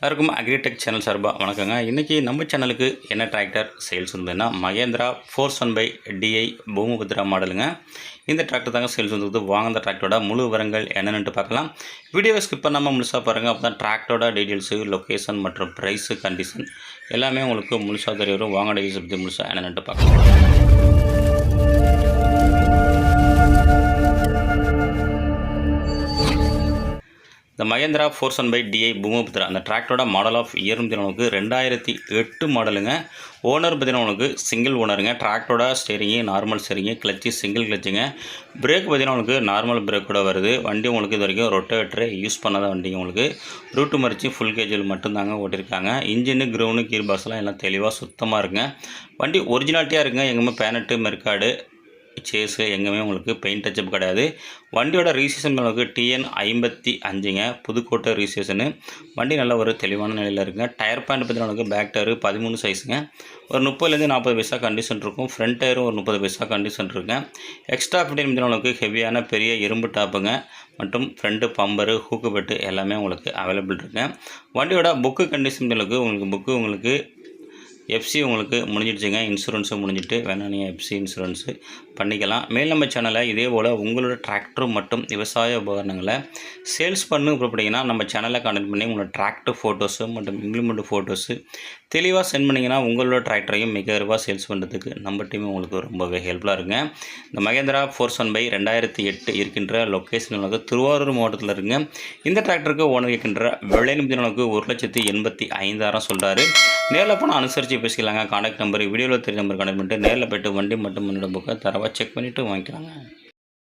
எல்லாருக்கும் agritech channel சார்பாக வணக்கங்க. இன்றைக்கி நம்ம சேனலுக்கு என்ன டிராக்டர் சேல்ஸ் வந்ததுன்னா Mahindra four one five DI Bhoomiputra மாடலுங்க இந்த டிராக்டர் தாங்க சேல்ஸ் வந்துருக்குது. வாங்க அந்த டிராக்டரோட முழு விவரங்கள் என்னென்னு பார்க்கலாம். வீடியோவை ஸ்கிப் பண்ணாமல் முழுசாக பாருங்கள் அப்போ தான் டிராக்டரோட டீட்டெயில்ஸு லொக்கேஷன் மற்றும் ப்ரைஸு கண்டிஷன் எல்லாமே உங்களுக்கு முழுசாக தெரிய வரும். வாங்க டீட்டெயில்ஸ் பற்றி முழுசாக என்னென்னு பார்க்கலாம். இந்த Mahindra four one five DI Bhoomiputra அந்த டிராக்டரோட மாடல் ஆஃப் இயர் பார்த்தீங்கன்னா ரெண்டாயிரத்தி எட்டு மாடலுங்க ஓனர் பார்த்தீங்கன்னா சிங்கிள் ஓனருங்க டிராக்டரோட steering normal steering clutch single கிளச்சுங்க brake பார்த்தீங்கன்னா உங்களுக்கு நார்மல் பிரேக்கோட வருது. வண்டி உங்களுக்கு இது வரைக்கும் ரொட்டேட்டரை யூஸ் பண்ணாத வண்டிங்க உங்களுக்கு. ரூட்டு மறிச்சு ஃபுல் கேஜில் மட்டும்தாங்க ஓட்டியிருக்காங்க இன்ஜினு க்ரௌனு கீர் பாக்ஸ்லாம் எல்லாம் தெளிவாக சுத்தமாக இருக்குங்க வண்டி ஒரிஜினாலிட்டியாக இருக்குங்க எங்கேயுமே பேனட்டு மெர்காடு சேஸு எங்கேயுமே உங்களுக்கு பெயிண்ட் டச்சப் கிடையாது. வண்டியோட ரிஜிஸ்ட்ரேஷன் உங்களுக்கு டிஎன் ஐம்பத்தி அஞ்சுங்க. புதுக்கோட்டை ரிஜிஸ்ட்ரேஷனு வண்டி நல்ல ஒரு தெளிவான நிலையில் இருக்குங்க. டயர் பேண்ட் பார்த்தீங்கன்னா உங்களுக்கு பேக் டயரு பதிமூணு சைஸுங்க ஒரு முப்பதுலேருந்து நாற்பது பைசா கண்டிஷன் இருக்கும். ஃப்ரண்ட் டயரும் ஒரு முப்பது பைசா கண்டிஷன் இருக்குங்க. எக்ஸ்ட்ரா ஃபிட்டிங் பார்த்தீங்கன்னா உங்களுக்கு ஹெவியான பெரிய இரும்பு டாப்புங்க மற்றும் ஃப்ரண்ட்டு பம்பரு ஹூக்கு பெட்டு எல்லாமே உங்களுக்கு அவைலபிள் இருக்குங்க. வண்டியோட புக்கு கண்டிஷன் உங்களுக்கு உங்களுக்கு புக்கு உங்களுக்கு எஃப்சி உங்களுக்கு முடிஞ்சிடுச்சுங்க. இன்சூரன்ஸும் முடிஞ்சிட்டு வேணால் நீங்கள் எஃப்சி இன்சூரன்ஸு பண்ணிக்கலாம். மேல் நம்ம சேனலை இதே போல் உங்களோட டிராக்டர் மற்றும் விவசாய உபகரணங்களை சேல்ஸ் பண்ணு அப்படின்னா நம்ம சேனலை கனெக்ட் பண்ணி உங்களோட டிராக்டர் ஃபோட்டோஸு மற்றும் இம்ப்ளிமெண்ட் ஃபோட்டோஸு தெளிவாக சென்ட் பண்ணிங்கன்னா உங்களோட டிராக்டரையும் மிக விரைவாக சேல்ஸ் பண்ணுறதுக்கு நம்ம டீம் உங்களுக்கு ரொம்பவே ஹெல்ப்ஃபுல்லாக இருக்குங்க. இந்த மகேந்திரா ஃபோர் ஒன் பை ரெண்டாயிரத்தி எட்டு இருக்கின்ற லொக்கேஷன் உங்களுக்கு திருவாரூர் மாவட்டத்தில் இருக்குங்க. இந்த டிராக்டருக்கு ஓனர் இருக்கின்ற விலை நிமிடங்களுக்கு ஒரு லட்சத்தி எண்பத்தி ஐந்தாயிரம் சொல்கிறாரு நேரில் போனால் அனுசரித்து பேசிக்கலாங்க. காண்டாக்ட் நம்பர் வீடியோவில் தெரிய நம்பர் கனெக்ட் பண்ணிட்டு நேரில் போய்ட்டு வண்டி மட்டும் முன்னோட புக்கை தரவாக செக் பண்ணிவிட்டு வாங்கிக்கலாங்க.